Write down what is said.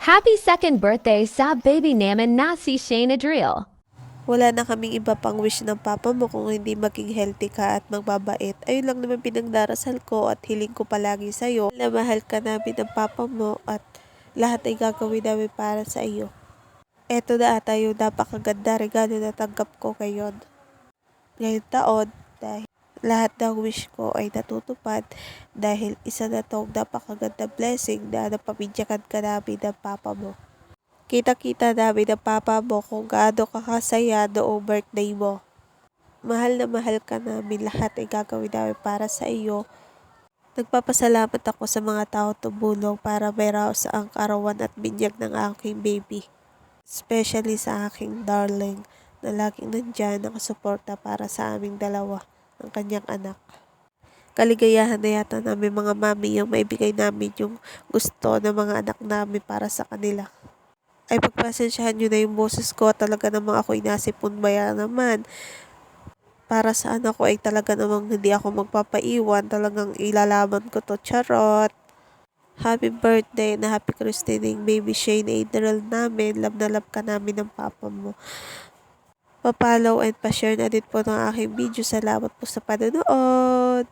Happy second birthday sa baby namin na si Shane Adriel. Wala na kaming iba pang wish ng papa mo kung hindi maging healthy ka at magbabait. Ayun lang naman pinagdarasal ko at hiling ko palagi sa'yo na mahal ka namin ng papa mo at lahat ay gagawin namin para sa iyo. Eto na ata yung napakaganda regalo na tanggap ko ngayon. Ngayong taon, dahil lahat ng wish ko ay natutupad dahil isa na tong napakaganda blessing na napamidyakan ka namin ng papa mo. Kita-kita namin ng papa mo kung gaano ka kasaya noong birthday mo. Mahal na mahal ka namin, lahat ay gagawin namin para sa iyo. Nagpapasalamat ako sa mga tao tumulong para may raos ang karawan at binyag ng aking baby. Especially sa aking darling na laging nandyan nakasuporta para sa aming dalawa ng kanyang anak. Kaligayahan na yata namin mga mami yung maibigay namin yung gusto ng mga anak namin para sa kanila. Ay pagpasensyahan nyo na yung boses ko. Talaga namang ako inasipon baya naman. Para sa anak ko ay talaga namang hindi ako magpapaiwan. Talagang ilalaban ko to. Charot! Happy birthday na happy christening baby Shane Adriel namin. Love na love ka namin ng papa mo. Pa-follow and pa-share na din po ng aking video. Salamat po sa panonood.